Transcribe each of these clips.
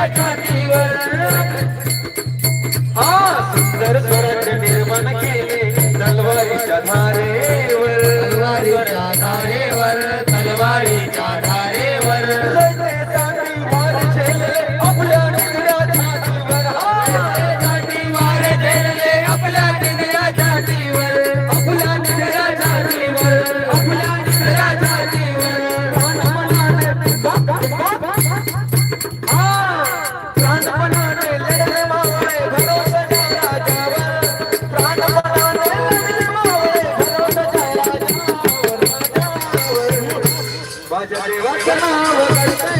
I Jack, वचनाव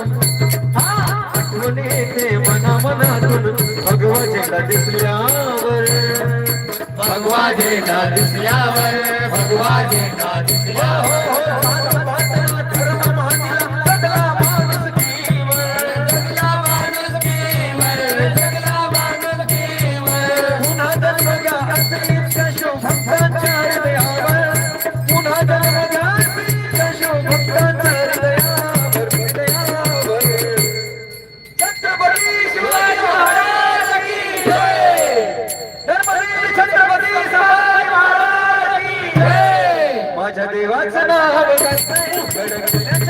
येते मना मनातून भगवा झेंडा दिसल्यावर. भगवा झेंडा दिसल्यावर भगवा झेंडा दिसल्या हो, हो, हो, वाचना हवे